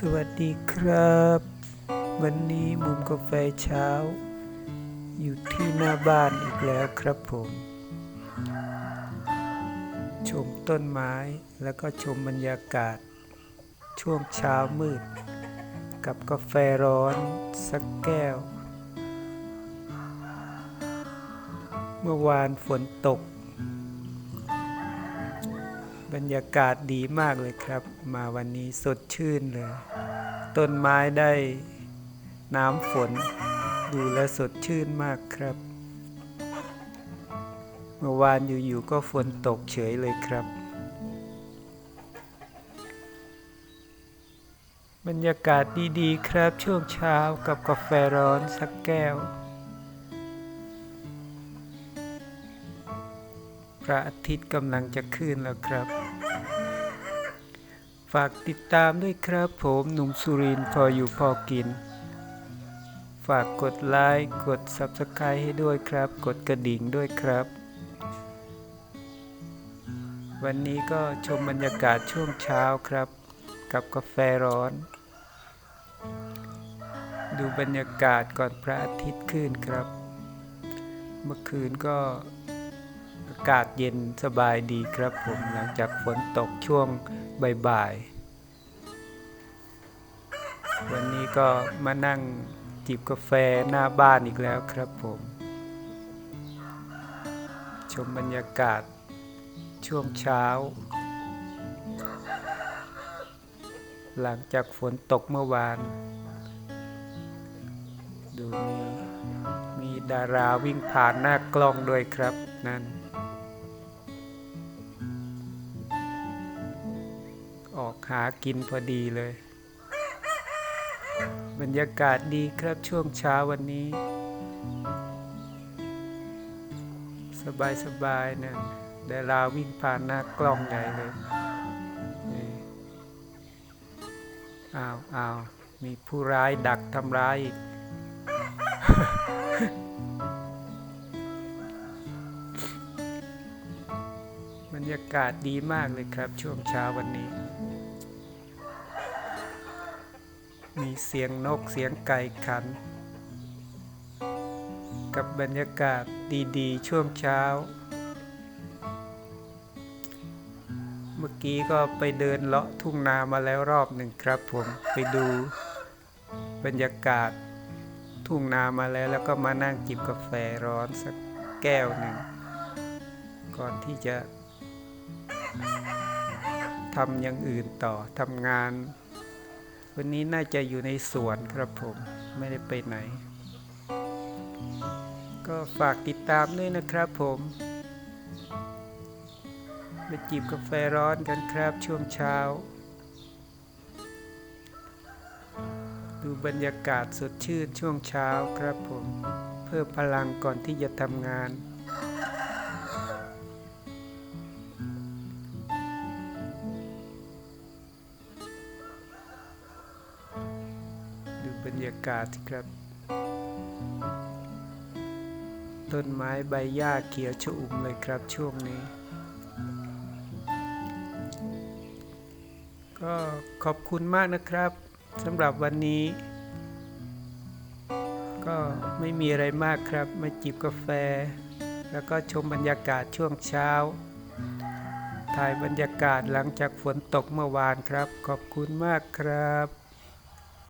สวัสดีครับ วันนี้มุมกาแฟเช้า อยู่ที่หน้าบ้านอีกแล้วครับผม ชมต้นไม้แล้วก็ชมบรรยากาศ ช่วงเช้ามืด กับกาแฟร้อนสักแก้ว เมื่อวานฝนตก บรรยากาศดีมากเลยครับ มาวันนี้สดชื่นเลย ต้นไม้ได้น้ำฝน ดูแลสดชื่นมากครับ เมื่อวานอยู่ๆก็ฝนตกเฉยเลยครับ บรรยากาศดีๆครับช่วงเช้ากับกาแฟร้อนสักแก้วพระอาทิตย์กำลังจะขึ้นแล้วครับ ฝากติดตามด้วยครับผมหนุ่มสุรินพออยู่พอกิน ฝากกดไลค์กด Subscribe ให้ด้วยครับ กดกระดิ่งด้วยครับ วันนี้ก็ชมบรรยากาศช่วงเช้าครับ กับกาแฟร้อน ดูบรรยากาศก่อนพระอาทิตย์ขึ้นครับ เมื่อคืนก็ากาศเย็นสบายดีครับผมหลังจากฝนตกช่วงบ่ายๆวันนี้ก็มานั่งจิบกาแฟหน้าบ้านอีกแล้วครับผม ชมบรรยากาศช่วงเช้า หลังจากฝนตกเมื่อวาน ดูมีมีดาราวิ่งผ่านหน้ากล้องด้วยครับนั่น หากินพอดีเลย บรรยากาศดีครับช่วงเช้าวันนี้ สบายสบายๆนะดาราวิ่งผ่านหน้ากล้องใหญ่เลยอ้าวอ้าวมีผู้ร้ายดักทำร้ายอีกบรรยากาศดีมากเลยครับช่วงเช้าวันนี้ มีเสียงนกเสียงไก่ขัน กับบรรยากาศดีๆ ช่วงเช้า เมื่อกี้ก็ไปเดินเลาะทุ่งนามาแล้วรอบหนึ่งครับผมไปดูบรรยากาศทุ่งนามาแล้วแล้วก็มานั่งจิบกาแฟร้อนสักแก้วหนึ่ง ก่อนที่จะทำอย่างอื่นต่อทำงาน วันนี้น่าจะอยู่ในสวนครับผมไม่ได้ไปไหน ก็ฝากติดตามด้วยนะครับผมไปจิบกาแฟร้อนกันครับช่วงเช้า ดูบรรยากาศสดชื่นช่วงเช้าครับผม เพิ่มพลังก่อนที่จะทำงาน บรรยากาศครับ ต้นไม้ใบหญ้าเขียวชอุ่มเลยครับช่วงนี้ ก็ขอบคุณมากนะครับสำหรับวันนี้ ก็ไม่มีอะไรมากครับ มาจิบกาแฟ แล้วก็ชมบรรยากาศช่วงเช้าถ่ายบรรยากาศหลังจากฝนตกเมื่อวานครับ ขอบคุณมากครับ